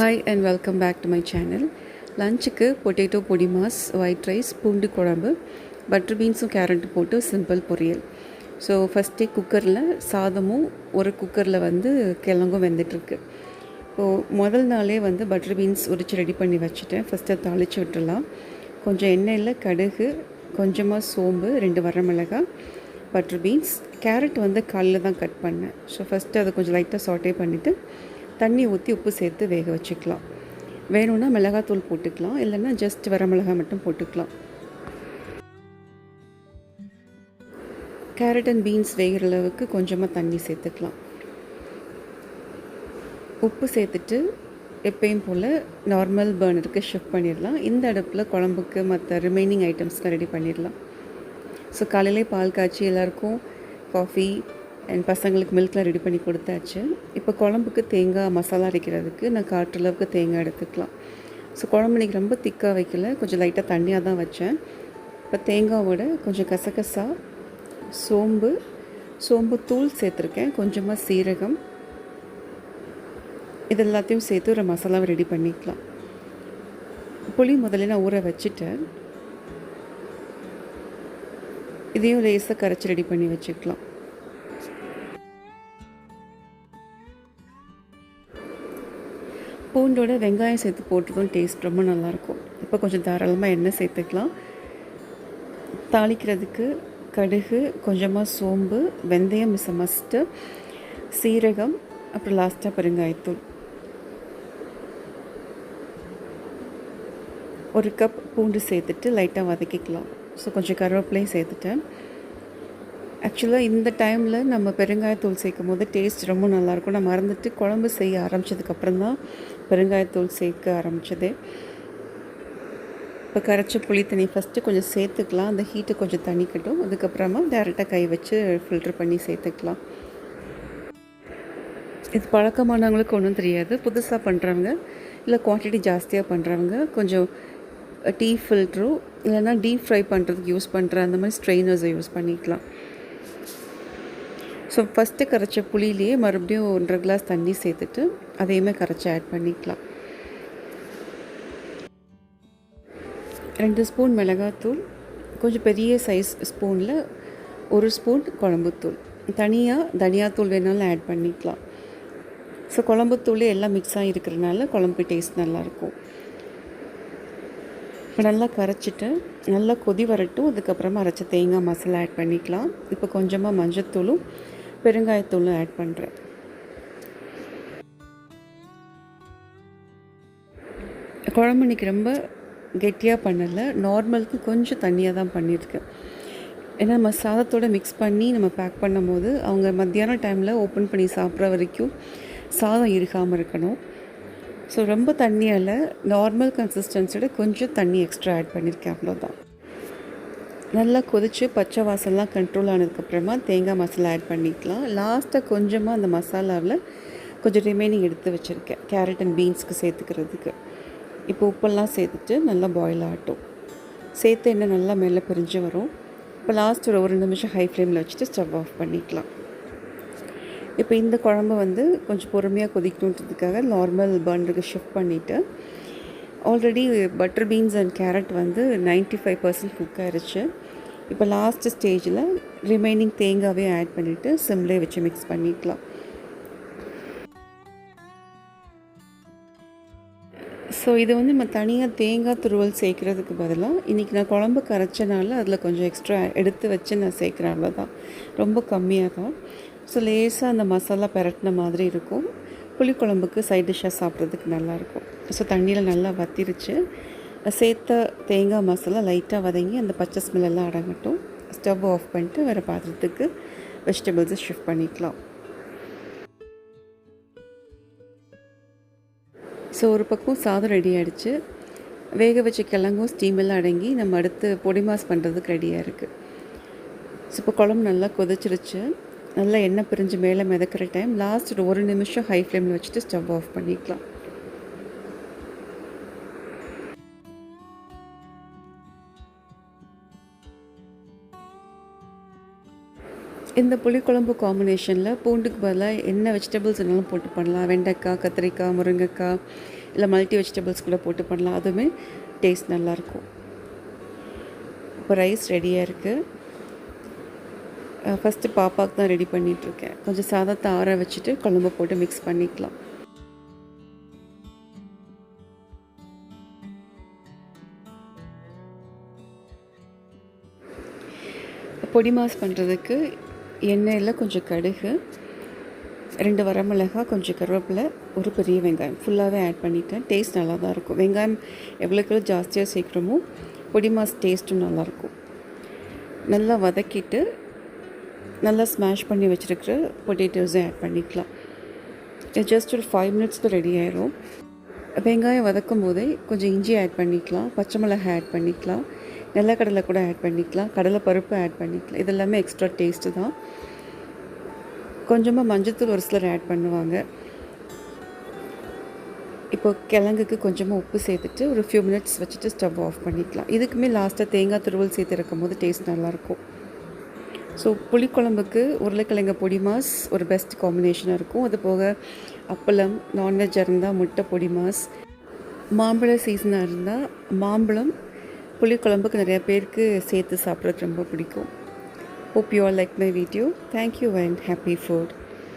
Hi and welcome back to my channel லஞ்சுக்கு potato பொடி mass white rice பூண்டு குழம்பு பட்டர் பீன்ஸும் கேரட்டும் போட்டு சிம்பிள் பொரியல். ஸோ ஃபஸ்ட்டே குக்கரில் சாதமும் ஒரு குக்கரில் வந்து கிழங்கும் வெந்துட்டுருக்கு. இப்போது முதல் நாளே வந்து பட்டர் பீன்ஸ் உரிச்சு ரெடி பண்ணி வச்சுட்டேன். ஃபஸ்ட்டு தாளித்து விட்டுடலாம். கொஞ்சம் எண்ணெயில் கடுகு கொஞ்சமாக சோம்பு ரெண்டு வரமிளகாய் பட்டர் பீன்ஸ் கேரட் வந்து காலையில் தான் கட் பண்ணேன். ஸோ ஃபஸ்ட்டு அதை கொஞ்சம் லைட்டாக சாட்டே பண்ணிவிட்டு தண்ணி ஊற்றி உப்பு சேர்த்து வேக வச்சுக்கலாம். வேணும்னா மிளகாத்தூள் போட்டுக்கலாம். இல்லைன்னா ஜஸ்ட் வரமிளகாய் மட்டும் போட்டுக்கலாம். கேரட் அண்ட் பீன்ஸ் வேகிற அளவுக்கு கொஞ்சமாக தண்ணி சேர்த்துக்கலாம். உப்பு சேர்த்துட்டு எப்பயும் போல் நார்மல் பர்னருக்கு ஷிஃப்ட் பண்ணிடலாம். இந்த அடுப்பில் குழம்புக்கு மற்ற ரிமைனிங் ஐட்டம்ஸ்லாம் ரெடி பண்ணிடலாம். ஸோ காலையிலே பால் காய்ச்சி எல்லாருக்கும் காஃபி என் பசங்களுக்கு மில்க்லாம் ரெடி பண்ணி கொடுத்தாச்சு. இப்போ குழம்புக்கு தேங்காய் மசாலா அரைக்கிறதுக்கு நான் காட்டுற அளவுக்கு தேங்காய் எடுத்துக்கலாம். ஸோ குழம்பு இன்றைக்கி ரொம்ப திக்காக வைக்கல. கொஞ்சம் லைட்டாக தண்ணியாக தான் வச்சேன். இப்போ தேங்காவோட கொஞ்சம் கசகசா சோம்பு சோம்பு தூள் சேர்த்துருக்கேன். கொஞ்சமாக சீரகம். இது எல்லாத்தையும் சேர்த்து ஒரு மசாலாவை ரெடி பண்ணிக்கலாம். புளி முதல்ல நான் ஊற வச்சுட்டேன். இதையும் லேசாக கரைச்சி ரெடி பண்ணி வச்சுக்கலாம். பூண்டோட வெங்காயம் சேர்த்து போட்டதும் டேஸ்ட் ரொம்ப நல்லாயிருக்கும். இப்போ கொஞ்சம் தாராளமாக எண்ணெய் சேர்த்துக்கலாம். தாளிக்கிறதுக்கு கடுகு கொஞ்சமாக சோம்பு வெந்தயம் மிஸ் மஸ்ட்டு சீரகம் அப்புறம் லாஸ்ட்டாக பெருங்காயத்தூள் ஒரு கப் பூண்டு சேர்த்துட்டு லைட்டாக வதக்கிக்கலாம். ஸோ கொஞ்சம் கருவேப்பிலையும் சேர்த்துட்டேன். ஆக்சுவலாக இந்த டைமில் நம்ம பெருங்காயத்தூள் சேர்க்கும் போது டேஸ்ட் ரொம்ப நல்லாயிருக்கும். நான் மறந்துட்டு குழம்பு செய்ய ஆரம்பித்ததுக்கப்புறம் தான் பெருங்காயத்தூள் சேர்க்க ஆரம்பித்தது இப்போ கரைச்ச புளி தண்ணி ஃபஸ்ட்டு கொஞ்சம் சேர்த்துக்கலாம். அந்த ஹீட்டு கொஞ்சம் தணிக்கட்டும். அதுக்கப்புறமா டேரெக்டாக கை வச்சு ஃபில்ட்ரு பண்ணி சேர்த்துக்கலாம். இது பழக்கமானவங்களுக்கு ஒன்றும் தெரியாது. புதுசாக பண்ணுறவங்க இல்லை குவான்டிட்டி ஜாஸ்தியாக பண்ணுறவங்க கொஞ்சம் டீ ஃபில்ட்ரோ இல்லைன்னா டீப் ஃப்ரை பண்ணுறதுக்கு யூஸ் பண்ணுற அந்த மாதிரி ஸ்ட்ரெயினர்ஸை யூஸ் பண்ணிக்கலாம். ஸோ ஃபஸ்ட்டு கரைச்ச புளியிலேயே மறுபடியும் ஒன்றரை கிளாஸ் தண்ணி சேர்த்துட்டு அதையுமே கரைச்சி ஆட் பண்ணிக்கலாம். ரெண்டு ஸ்பூன் மிளகாத்தூள் கொஞ்சம் பெரிய சைஸ் ஸ்பூனில் ஒரு ஸ்பூன் குழம்புத்தூள். தனியாக தனியாத்தூள் வேணாலும் ஆட் பண்ணிக்கலாம். ஸோ குழம்புத்தூள் எல்லாம் மிக்ஸ் ஆகிருக்கிறதுனால குழம்பு டேஸ்ட் நல்லாயிருக்கும் இப்போ நல்லா கரைச்சிட்டு நல்லா கொதி வரட்டும். அதுக்கப்புறமா அரைச்ச தேங்காய் மசாலா ஆட் பண்ணிக்கலாம். இப்போ கொஞ்சமாக மஞ்சத்தூளும் பெருங்காயத்தூளும் ஆட் பண்ணுறேன் குழம்பு இன்றைக்கி ரொம்ப கெட்டியாக பண்ணலை. நார்மலுக்கு கொஞ்சம் தண்ணியாக தான் பண்ணியிருக்கேன். ஏன்னா நம்ம சாதத்தோடு மிக்ஸ் பண்ணி நம்ம பேக் பண்ணும் போது அவங்க மத்தியானம் டைமில் ஓப்பன் பண்ணி சாப்பிட்ற வரைக்கும் சாதம் இருக்காமல் இருக்கணும். ஸோ ரொம்ப தண்ணியால் நார்மல் கன்சிஸ்டன்சியோட கொஞ்சம் தண்ணி எக்ஸ்ட்ரா ஆட் பண்ணியிருக்கேன் அவ்வளோதான் நல்லா கொதித்து பச்சை வாசல்லாம் கண்ட்ரோல் ஆனதுக்கப்புறமா தேங்காய் மசாலா ஆட் பண்ணிக்கலாம். லாஸ்ட்டாக கொஞ்சமாக அந்த மசாலாவில் கொஞ்சம் ரிமைனிங் எடுத்து வச்சுருக்கேன் கேரட் அண்ட் பீன்ஸ்க்கு சேர்த்துக்கிறதுக்கு. இப்போ உப்பெல்லாம் சேர்த்துட்டு நல்லா பாயில் ஆகட்டும். சேர்த்து எண்ணெய் நல்லா மேலே பிரிஞ்சு வரும். இப்போ லாஸ்ட் ஒரு ஒரு நிமிஷம் ஹை ஃப்ளேமில் வச்சுட்டு ஸ்டவ் ஆஃப் பண்ணிக்கலாம். இப்போ இந்த குழம்பு வந்து கொஞ்சம் பொறுமையாக கொதிக்கணுன்றதுக்காக நார்மல் பர்னருக்கு ஷிஃப்ட் பண்ணிவிட்டு already butter beans and carrot வந்து நைன்ட்டி ஃபைவ் பர்சன்ட் குக் ஆயிடுச்சு இப்போ லாஸ்ட் ஸ்டேஜில் ரிமைனிங் தேங்காவே ஆட் பண்ணிவிட்டு சிம்லே வச்சு மிக்ஸ் பண்ணிக்கலாம். ஸோ இது வந்து நம்ம தனியாக தேங்காய் துருவல் சேர்க்குறதுக்கு பதிலாக இன்றைக்கி நான் குழம்பு கரைச்சனால அதில் கொஞ்சம் எக்ஸ்ட்ரா எடுத்து வச்சு நான் சேர்க்குறேன் அவ்வளோதான் ரொம்ப கம்மியாக தான் ஸோ லேசாக அந்த மசாலா பெரட்டின மாதிரி இருக்கும். புளிக்குழம்புக்கு சைட் டிஷ்ஷாக சாப்பிட்றதுக்கு நல்லாயிருக்கும். ஸோ தண்ணியில் நல்லா வத்திருச்சு. சேர்த்த தேங்காய் மசாலா லைட்டாக வதங்கி அந்த பச்சை ஸ்மெல்லாம் அடங்கட்டும். ஸ்டவ் ஆஃப் பண்ணிட்டு வேறு பாத்திரத்துக்கு வெஜிடபிள்ஸை ஷிஃப்ட் பண்ணிக்கலாம். ஸோ ஒரு பக்கம் சாதம் ரெடி ஆகிடுச்சு வேக வச்ச கிழங்கும் ஸ்டீமெல்லாம் அடங்கி நம்ம அடுத்து பொடி மாஸ் பண்ணுறதுக்கு ரெடியாக இருக்குது ஸோ இப்போ குழம்பு நல்லா கொதிச்சிருச்சு. நல்லா எண்ணெய் பிரிஞ்சு மேலே மிதக்கிற டைம் லாஸ்ட் ஒரு நிமிஷம் ஹை ஃப்ளேமில் வச்சுட்டு ஸ்டவ் ஆஃப் பண்ணிக்கலாம். இந்த புளிக்குழம்பு காம்பினேஷனில் பூண்டுக்கு பதிலாக என்ன வெஜிடபிள்ஸ் வேணாலும் போட்டு பண்ணலாம். வெண்டைக்காய் கத்திரிக்காய் முருங்கைக்காய் இல்லை மல்டி வெஜிடபிள்ஸ் கூட போட்டு பண்ணலாம். அதுவுமே டேஸ்ட் நல்லாயிருக்கும் இப்போ ரைஸ் ரெடியாக இருக்குது ஃபஸ்ட்டு பாப்பாவுக்கு தான் ரெடி பண்ணிகிட்ருக்கேன் கொஞ்சம் சாதத்தை ஆற வச்சுட்டு குழம்பு போட்டு மிக்ஸ் பண்ணிக்கலாம். பொடி மாஸ் பண்ணுறதுக்கு எண்ணெயில் கொஞ்சம் கடுகு ரெண்டு வரமிளகா கொஞ்சம் கருவேப்பிலை ஒரு பெரிய வெங்காயம். ஃபுல்லாகவே ஆட் பண்ணிட்டேன். டேஸ்ட் நல்லா தான் இருக்கும். வெங்காயம் எவ்வளோக்கு எவ்வளோ ஜாஸ்தியாக சேர்க்குறோமோ பொடி மாஸ் டேஸ்ட்டும் நல்லாயிருக்கும். நல்லா வதக்கிட்டு நல்லா ஸ்மாஷ் பண்ணி வச்சுருக்கிற பொட்டேட்டோஸை ஆட் பண்ணிக்கலாம். ஜஸ்ட் ஒரு ஃபைவ் மினிட்ஸில் ரெடி ஆயிரும். வெங்காயம் வதக்கும் போதே கொஞ்சம் இஞ்சி ஆட் பண்ணிக்கலாம். பச்சை மிளகாய் ஆட் பண்ணிக்கலாம். நிலக்கடலை கூட ஆட் பண்ணிக்கலாம். கடலை பருப்பு ஆட் பண்ணிக்கலாம். இதெல்லாமே எக்ஸ்ட்ரா டேஸ்ட்டு தான். கொஞ்சமாக மஞ்சத்தூள் ஒரு சிலர் ஆட் பண்ணுவாங்க. இப்போ கிழங்குக்கு கொஞ்சமாக உப்பு சேர்த்துட்டு ஒரு ஃபியூ மினிட்ஸ் வச்சுட்டு ஸ்டவ் ஆஃப் பண்ணிக்கலாம். இதுக்குமே லாஸ்ட்டாக தேங்காய் துருவல் சேர்த்து இருக்கும் போது டேஸ்ட் நல்லாயிருக்கும் ஸோ புளிக்குழம்புக்கு உருளைக்கிழங்கு பொடி மாஸ் ஒரு பெஸ்ட் காம்பினேஷனாக இருக்கும். அது போக அப்பளம் நான்வெஜ்ஜாக இருந்தால் முட்டை பொடி மாஸ். மாம்பழ சீசனாக இருந்தால் மாம்பழம். புளிக்குழம்புக்கு நிறையா பேருக்கு சேர்த்து சாப்பிட்றது ரொம்ப பிடிக்கும். Hope you are like my video thank you and happy food